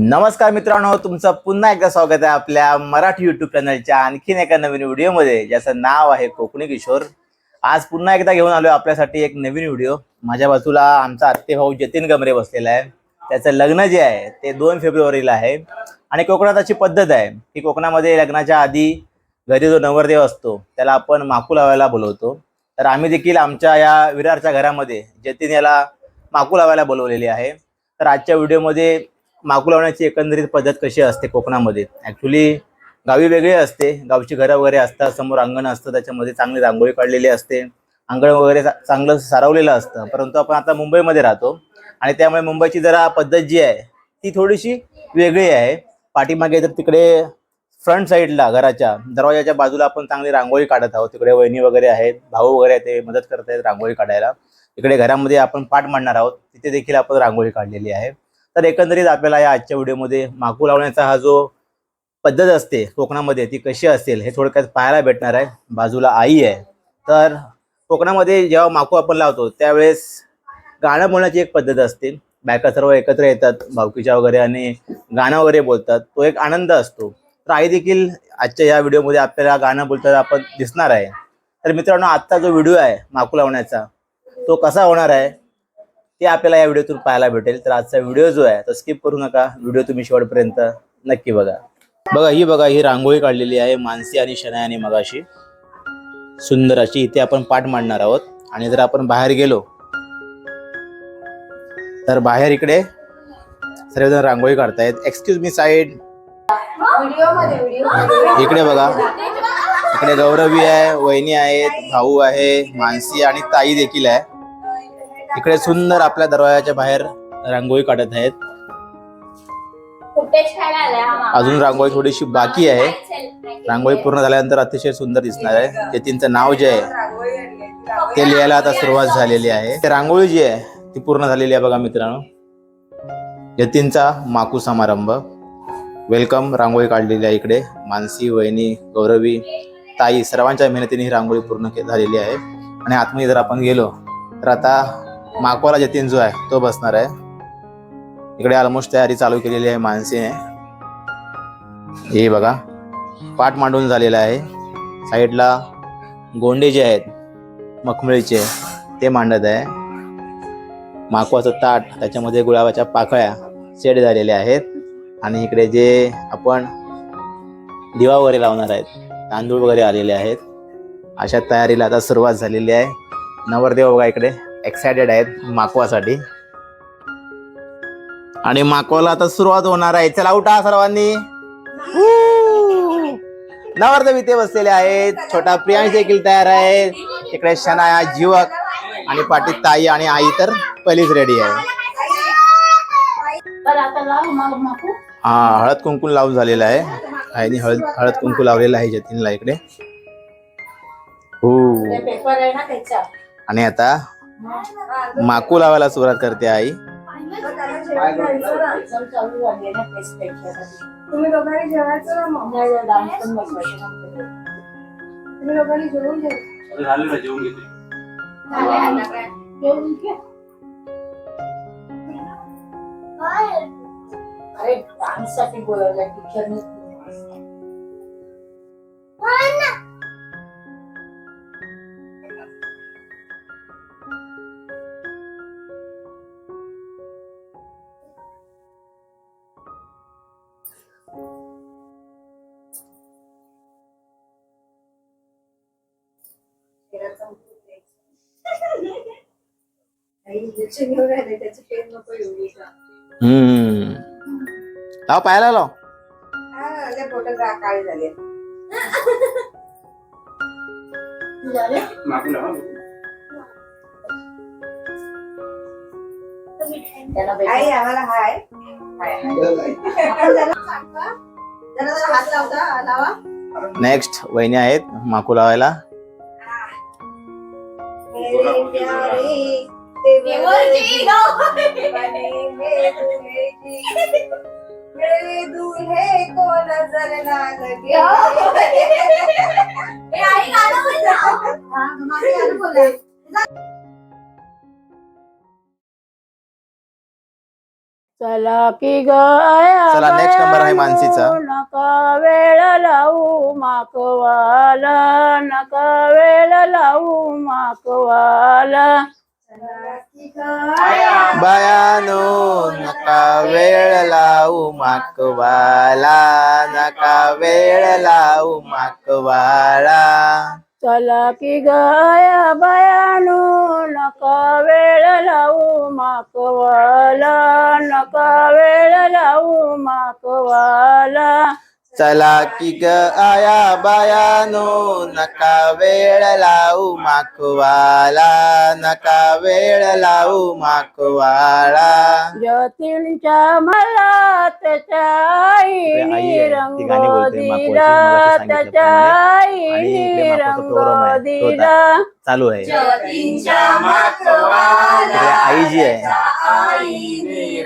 नमस्कार मित्रांनो तुमचं पुन्हा एकदा स्वागत आहे आपल्या मराठी युट्यूब चॅनलच्या आणखीन एका नवीन व्हिडिओमध्ये ज्याचं नाव आहे कोकणी किशोर. आज पुन्हा एकदा घेऊन आलो आपल्यासाठी एक नवीन व्हिडिओ माझ्या बाजूला आमचा आत्ते भाऊ जतीन गमरे बसलेला आहे. त्याचं लग्न जे आहे ते दोन फेब्रुवारीला आहे. आणि कोकणात अशी पद्धत आहे की कोकणामध्ये लग्नाच्या आधी घरी जो नवरदेव असतो त्याला आपण माकू लावायला बोलवतो. तर आम्ही देखील आमच्या या विरारच्या घरामध्ये जतीन याला माकू लावायला बोलवलेली आहे. तर आजच्या व्हिडिओमध्ये माकू लावण्याची एकंदरीत पद्धत कशी असते कोकणामध्ये? ॲक्च्युली गावी वेगळी असते. गावची घरं वगैरे असतात समोर अंगण असतं त्याच्यामध्ये चांगली रांगोळी काढलेली असते. अंगण वगैरे चांगलं सारवलेलं असतं. परंतु आपण आता मुंबईमध्ये राहतो आणि त्यामुळे मुंबईची जरा पद्धत जी आहे ती थोडीशी वेगळी आहे. पाठीमागे तर तिकडे फ्रंट साईडला घराच्या दरवाजाच्या बाजूला आपण चांगली रांगोळी काढत आहोत. तिकडे वहिनी वगैरे आहेत भाऊ वगैरे आहेत ते मदत करत आहेत रांगोळी काढायला. इकडे घरामध्ये आपण पाठ मांडणार आहोत. तिथे देखील आपण रांगोळी काढलेली आहे. तर एकंदरीत आपल्याला या आजच्या व्हिडिओमध्ये माकू लावण्याचा हा जो पद्धत असते कोकणामध्ये ती कशी असेल हे थोडक्यात पाहायला भेटणार आहे. बाजूला आई आहे. तर कोकणामध्ये जेव्हा माकू आपण लावतो त्यावेळेस गाणं बोलण्याची एक पद्धत असते. बायका सर्व एकत्र येतात भावकीच्या वगैरे आणि गाणं वगैरे बोलतात. तो एक आनंद असतो. तर आई देखील आजच्या या व्हिडिओमध्ये आपल्याला गाणं बोलताना आपण दिसणार आहे. तर मित्रांनो आजचा जो व्हिडिओ आहे माकू लावण्याचा तो कसा होणार आहे? ते आपल्याला या व्हिडिओतून पाहायला भेटेल. तर आजचा व्हिडिओ जो आहे तो स्किप करू नका. व्हिडिओ तुम्ही शेवटपर्यंत नक्की बघा. बघा ही बघा ही रांगोळी काढलेली आहे मानसी आणि शनायाने मगाशी. सुंदर अशी इथे आपण पाठ मांडणार आहोत. आणि जर आपण बाहेर गेलो तर बाहेर इकडे सर्वजण रांगोळी काढतायत. एक्सक्यूज मी साईड इकडे बघा. इकडे गौरवी आहे वहिनी आहेत भाऊ आहे मानसी आणि ताई देखील आहे. इकडे सुंदर आपल्या दरवाजाच्या बाहेर रांगोळी काढत आहेत. अजून रांगोळी थोडीशी बाकी आहे. रांगोळी पूर्ण झाल्यानंतर अतिशय सुंदर दिसणार आहे. जतीनचं नाव जे आहे ते लिहायला आता सुरुवात झालेली आहे. ते रांगोळी जी आहे ती पूर्ण झालेली आहे बघा मित्रांनो. जतीनचा माकू समारंभ. वेलकम रांगोळी काढलेली आहे इकडे. मानसी वहिनी गौरवी ताई सर्वांच्या मेहनतीने ही रांगोळी पूर्ण झालेली आहे. आणि आतमध्ये जर आपण गेलो तर आता माकवाला जतीन जो आहे तो बसणार आहे. इकडे ऑलमोस्ट तयारी चालू केलेली आहे माणसेने हे बघा पाठ मांडून झालेला आहे. साईडला गोंडे जे आहेत मखमळीचे ते मांडत आहे. माकवाचं ताट त्याच्यामध्ये गुलाबाच्या पाकळ्या सेट झालेल्या आहेत. आणि इकडे जे आपण दिवा वगैरे लावणार आहेत तांदूळ वगैरे आलेले आहेत. अशा तयारीला आता सुरुवात झालेली आहे. नवरदेव बघा इकडे. एक्सायटेड आहेत माकवासाठी. आणि माकवाला आता सुरुवात होणार आहे. चला उठा सर्वांनी. नवरदेव इथे बसलेले आहेत. छोटा प्रियांश देखील तयार आहे. तिकडे शनाया जीवक आणि पाटीत ताई आणि आई तर पहिलीच रेडी आहे. हा हळद कुंकू लावून झालेला आहे. आईने हळद हळद कुंकू लावलेला आहे जतीनला इकडे. हो. आणि आता माकू लावायला सुरुवात करते आई. तुम्ही दोघांनी जेवायचं ना मग? जेवून जेवून घे. अरे डान्ससाठी बोलवलंय टीचरने इंजेक्शन घेऊन राहिले त्याची पेन नको एवढी का हम्म. लाव पाहायला लाव हा, लय पोटात गा- काळी झाली. झाले? त्याला आई भेट आम्हाला हाय. हाय, हाय. आपण जरा सांगा. जरा जरा हात लावता लावा. नेक्स्ट वहिनी आहेत माकू लावायला. मेरे प्यारे देवरजी बनेंगे दूल्हे जी. मेरे दूल्हे को नजर ना लगे आई गाणं बोल ना. हा, तुम्हाला गाणं बोला. चला की गया चला, next number आहे मानसीचा. नका वेळ लावू माकवाला नका वेळ लावू माकवाला बायानो नका वेळ लावू माकवाला नका वेळ लावू माकवाला. चला की गाया बयानो नका वेळ लावू माकवाला नका वेळ लावू माकवाला. चला की ग आया बायानो नका वेळ लावू माकवाला नका वेळ लावू माकवाला जतींच्या मला त्याच्या आई आईने. रंग. दिला त्याच्या आईने रंग दिला चालू आहे ज्योतींच्या माकवाला आई जी आहे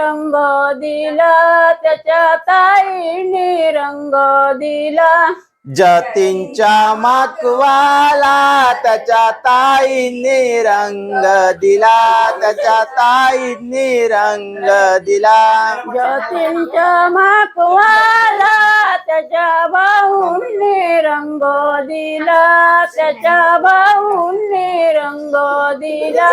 रंग दिला त्याच्या ताईने रंग दिला. जतींच्या माकवाला त्याच्या ताईने रंग दिला त्याच्या ताईने रंग दिला. जतींच्या माकवाला त्याच्या भाऊने रंग दिला त्याच्या भाऊने रंग दिला.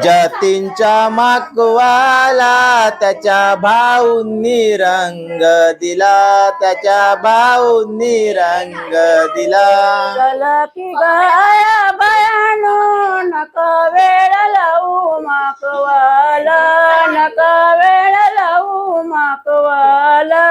जतींच्या माकवाला त्याच्या भाऊंनी रंग दिला त्याच्या भाऊंनी रंग दिला. चला की गाया बयानो नका वेळ लावू माकवाला नका वेळ लावू माकवाला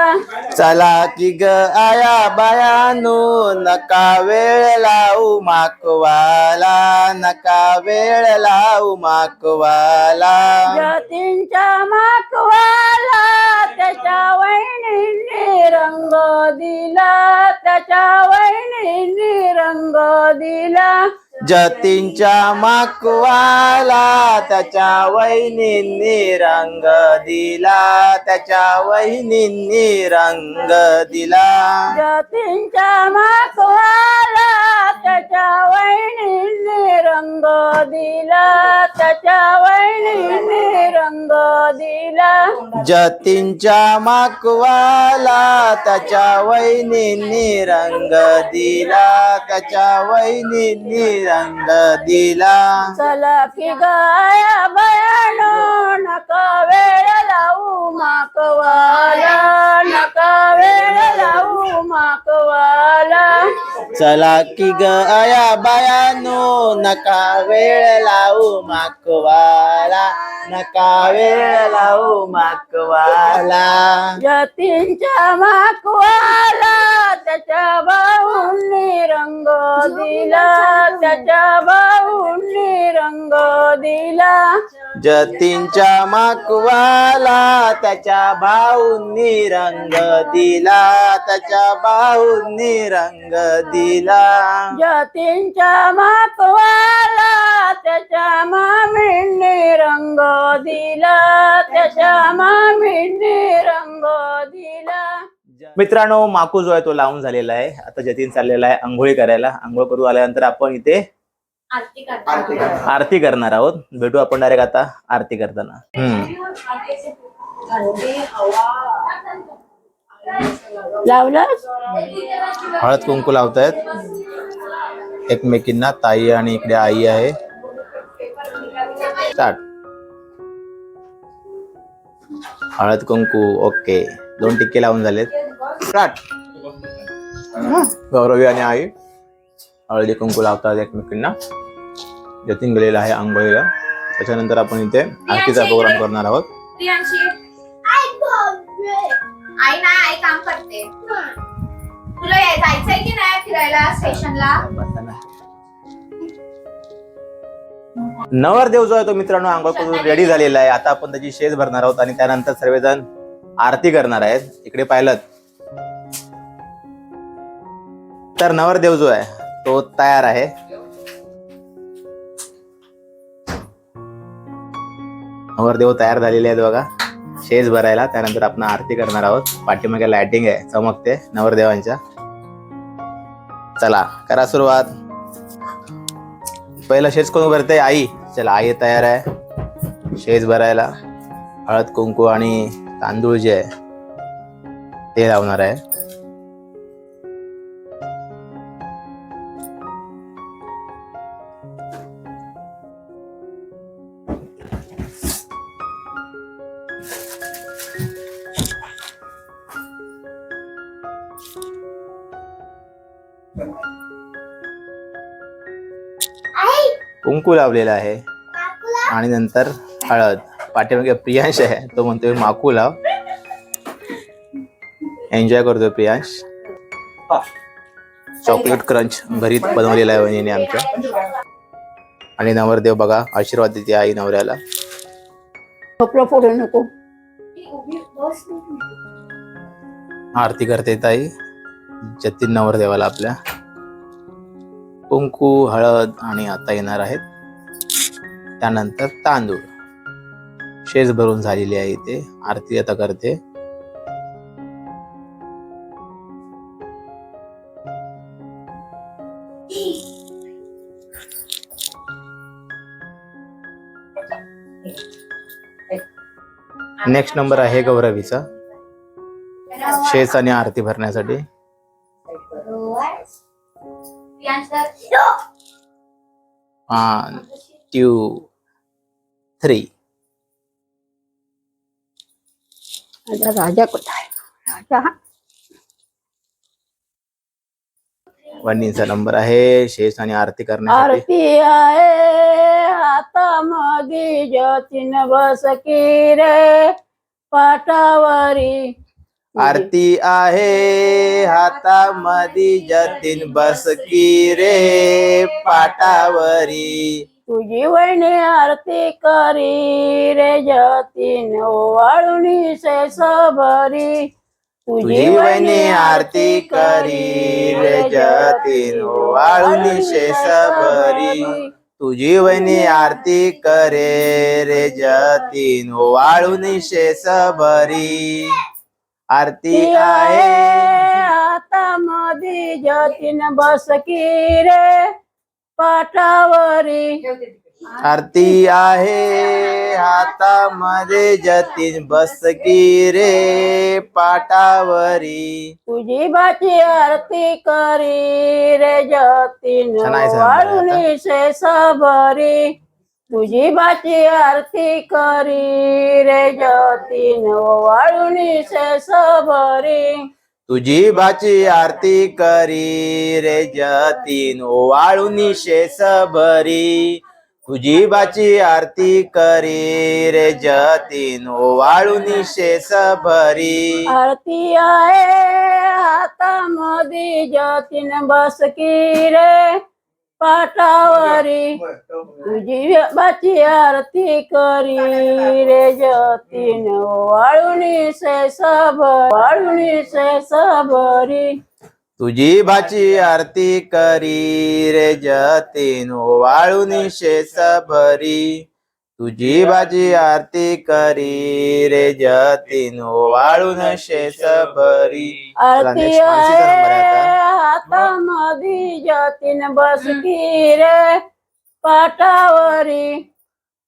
चला की ग आया बायानो नका वेळ लावू माकवाला नका वेळ लावू माकवाला. जतींच्या माकवाला त्याच्या वहिनींनी रंग दिला त्याच्या वहिनींनी रंग दिला. जतींच्या माकवाला त्याच्या वहिनींनी रंग दिला त्याच्या वहिनींनी रंग दिला. जतींच्या माकवाला त्याच्या वहिनीने रंग दिला त्याच्या वहिनीने रंग दिला. जतींच्या माकवाला त्याच्या वहिनींनी रंग दिला त्याच्या वहिनींनी रंग दिला. चला की गाया बयानो नका वेळ लावू माकवाला. नका वेळ लावू माकवाला. चला की ग आया बायानो नका वेळ लावू माकवाला. नका वेळ लावू माकवाला. जतींच्या माकवाला त्याच्या भाऊंनी रंग दिला. त्याच्या भाऊंनी रंग दिला. जतींच्या माकवाला त्याच्या भाऊंनी रंग दिला. त्याच्या भाऊंनी रंग दिला. जतींच्या माकवाला त्याच्या मामींनी रंग दिला. त्याच्या मामींनी रंग दिला. मित्रांनो माकू जो आहे तो लावून झालेला आहे. आता जतीन चाललेला आहे आंघोळी करायला. आंघोळ करू आल्यानंतर आपण इथे आरती करणार आहोत. भेटू आपण डायरेक्ट आता आरती करताना. हम्म. लावलं? हळद कुंकू लावतायत. एकमेकींना ताई आणि इकडे आई आहे. स्टार्ट. हळद कुंकू ओके. दोन टिक्के लावून झालेत. स्टार्ट. गौरवी आणि आई. हळदी कुंकू लावतात एकमेकींना. जतीन गेलेला आहे आंघोळीला. त्याच्यानंतर आपण इथे आरतीचा प्रोग्राम करणार आहोत. प्रियांशी. आई नाही आई काम करते. तुला या- जायचंय की नाही फिरायला स्टेशनला? नवरदेव जो आहे तो मित्रांनो आंघोळ करून रेडी झालेला आहे. आता आपण त्याची शेज भरणार आहोत आणि त्यानंतर सर्वजण आरती करणार आहेत. इकडे पाहिलं तर नवरदेव जो आहे तो तयार आहे. नवरदेव तयार झालेले आहेत बघा. शेज भरायला. त्यानंतर आपण आरती करणार आहोत. पाठीमागे लाइटिंग आहे. चमकते नवरदेवांच्या. चला करा सुरुवात. पहिलं शेज कोण भरते आई. चला आई तयार आहे. शेज भरायला. हळद कुंकू आणि तांदूळ जे आहे ते लावणार आहे. कुंकू लावलेला आहे. आणि नंतर हळद. पाठीमागे प्रियांश आहे. तो म्हणतोय माकू लाव. एन्जॉय करतोय प्रियांश. चॉकलेट क्रंच घरीत बनवलेला आहे वहिनीने आमच्या. आणि नवरदेव बघा आशीर्वाद देते आई नवऱ्याला. नको. आरती करते ताई. जतीन नवरदेवाला आपल्या. कुंकू हळद आणि आता येणार आहेत. त्यानंतर तांदूळ. शेज भरून झालेली आहे इथे. आरती आता करते. नेक्स्ट नंबर आहे गौरवीचा. शेज आणि आरती भरण्यासाठी. वन टू थ्री आता राजा कुठं आहे राजा नंबर आहे शेष आणि आरती करण्यासाठी आरती आहे हातामध्ये ज्योतीन बस की रे पाटावरी आरती आहे हातामध्ये जतीन बस की रे पाटावरी तुझी वहिनी आरती करी रे जतीन वाळुनी शेषभरी तुझी वहिनी आरती करी रे जतीन वाळूनी शेष भरी तुझी वहिनी आरती करे रे जतीन वाळूनी शेष भरी आरती आहे. आता मध्ये जतीन बस की रे. पाटावरी. आरती आहे हातामध्ये जतीन बस की रे पाटावरी. तुझी बाची आरती करी रे जतीन. वाळुनी शेषभरी तुझी बाची आरती करी रे जतीन वाळुनी शेषभरी तुझी बाची आरती करी रे जतीन वाळूनी शेष भरी तुझी बाची आरती करी रे जतीन वाळूनी शेष भरी आरती आहे हातामध्ये जतीन बस की रे. पाटावरी तुझी बाची आरती करी. रे जतीन वाळुनी सब वाळुनी सबरी. तुझी भाची आरती करी रे जतीन वाळुनी शेष सबरी. तुझी बाची आरती करी रे जतीन वाळून शेष भरी. आरती आता. हातामध्ये जतीन बस की रे पाटावरी.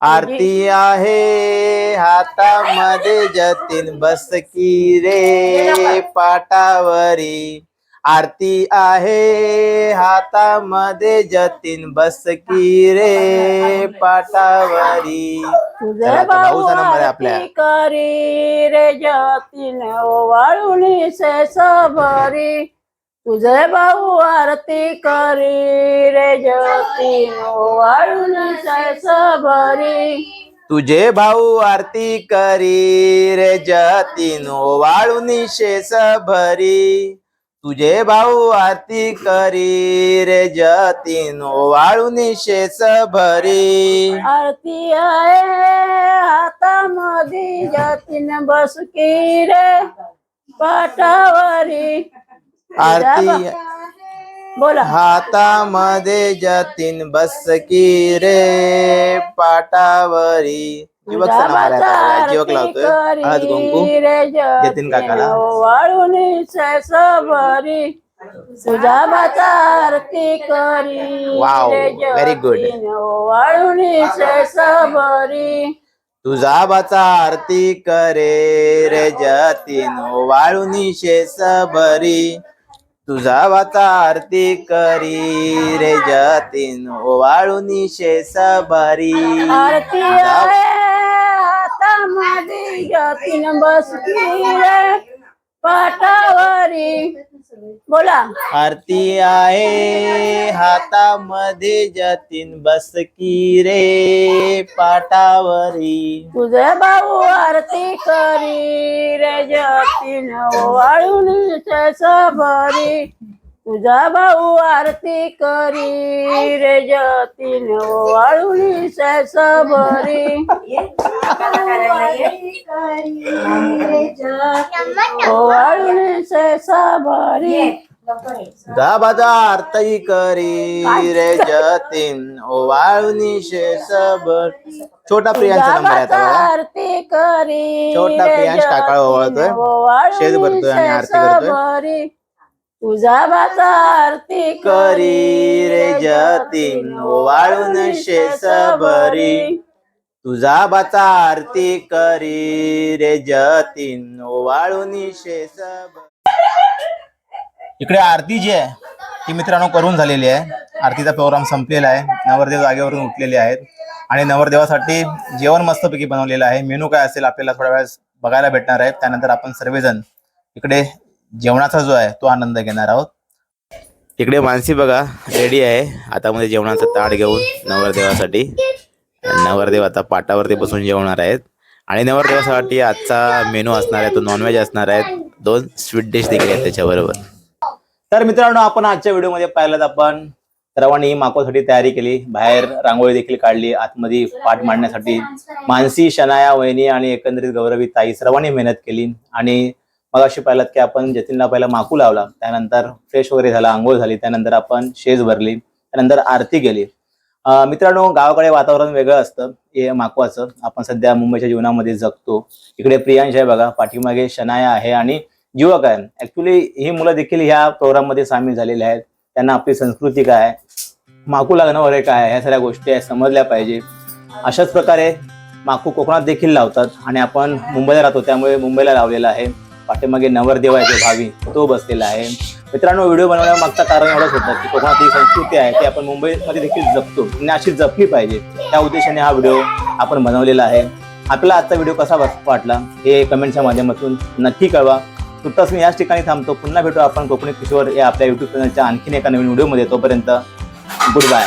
आरती आहे हातामध्ये जतीन बस की रे पाटावरी. आरती आहे हातामध्ये जतीन बस की रे पाटावरी. तुझे चला, आता भाऊ भाऊचा नंबर आहे आपल्या. आरती करी रे जतीन वाळुनी शेष भरी तुझे भाऊ आरती करी रे जतीन वाळुनी भरी तुझे भाऊ आरती करी रे जतीन वाळूनी शेष भरी तुझे भाऊ आरती करी रे जतीन वाळून शेष भरी. आरती आहे हातामध्ये जतीन बसकी रे पाटावरी. आरती बोला. हातामध्ये जतीन बसकी रे पाटावरी. लावतोय हळद कुंकू जतीन काकाला. वाळून सबरी. आरती करी Wow, रे very good. जतीन वाळून सबरी. तुझा बाचा आरती करे रे जतीन वाळून भरी तुझा बाचा आरती करी रे जतीन वाळून भरी आरती बसकी रे पाटावरी. बोला. आरती आहे हातामध्ये जतीन बसकी रे पाटावरी. तुझे भाऊ आरती करी रे जतीन वाळून सबरी. तुझा भाऊ आरती करी रे जतीन वाळून सबरी वाळून सबरी आरती करी रे जतीन वाळून शेष भर छोटा प्रियांचा नंबर आहे आरती करी छोटा प्रियांश ओवाळतोय. जतीन वाळून शेज भरतोय आणि आरती करतोय. तुझा बाचा आरती करी रे जतीन वाळून भरी तुझा बाचा आरती करी रे जतीन वाळून शेष इकडे आरती जी आहे ती मित्रांनो करून झालेली आहे. आरतीचा प्रोग्राम संपलेला आहे. नवरदेव जागेवरून उठलेले आहेत. आणि नवरदेवासाठी जेवण मस्तपैकी बनवलेलं आहे. मेनू काय असेल आपल्याला थोड्या वेळेस बघायला भेटणार आहे त्यानंतर आपण सर्वजण इकडे जेवणाचा जो आहे तो आनंद घेणार आहोत. इकडे मानसी बघा रेडी आहे. आता मध्ये जेवणाचा ताट घेऊन नवरदेवासाठी. नवरदेव आता पाटावरती बसून जेवणार आहेत. आणि नवरदेवासाठी आजचा मेनू असणार आहे तो नॉनव्हेज असणार आहे. दोन स्वीट डिश देखील आहेत त्याच्याबरोबर. तर मित्रांनो आपण आजच्या व्हिडिओमध्ये पाहिलं तर आपण सर्वांनी माकोसाठी तयारी केली. बाहेर रांगोळी देखील काढली. आतमध्ये पाठ मांडण्यासाठी मानसी शनाया वहिनी आणि एकंदरीत गौरवी ताई सर्वांनी मेहनत केली. आणि मग अशी पाहिलं की आपण जतीनला पहिला माकू लावला त्यानंतर फ्रेश वगैरे झाला आंघोळ झाली त्यानंतर आपण शेज भरली त्यानंतर आरती केली. मित्रांनो गावाकडे वातावरण वेगळं असतं हे माकवाचं. आपण सध्या मुंबईच्या जीवनामध्ये जगतो. इकडे प्रियांश आहे बघा पाठीमागे शनाया आहे आणि युवक आहे. ऍक्च्युली ही मुलं देखील ह्या प्रोग्राममध्ये सामील झालेली आहेत. त्यांना आपली संस्कृती काय माकू लागणं वगैरे काय ह्या सगळ्या गोष्टी आहेत समजल्या पाहिजे. अशाच प्रकारे माकू कोकणात देखील लावतात आणि आपण मुंबईला राहतो त्यामुळे मुंबईला लावलेला आहे. पाठीमागे नवरदेव आहे जो भावी तो बसलेला आहे. मित्रांनो व्हिडिओ बनवण्यामागचं कारण एवढंच होतं की कोकणात ही संस्कृती आहे ती आपण मुंबईमध्ये देखील जपतो. आणि अशी जपली पाहिजे. त्या उद्देशाने हा व्हिडिओ आपण बनवलेला आहे. आपला आजचा व्हिडिओ कसा वाटला हे कमेंटच्या माध्यमातून नक्की कळवा. तुर्तास मी याच ठिकाणी थांबतो. पुन्हा भेटू आपण कोकणी किशोर या आपल्या युट्यूब चॅनलच्या आणखीन एका नवीन व्हिडिओमध्ये. तोपर्यंत गुड बाय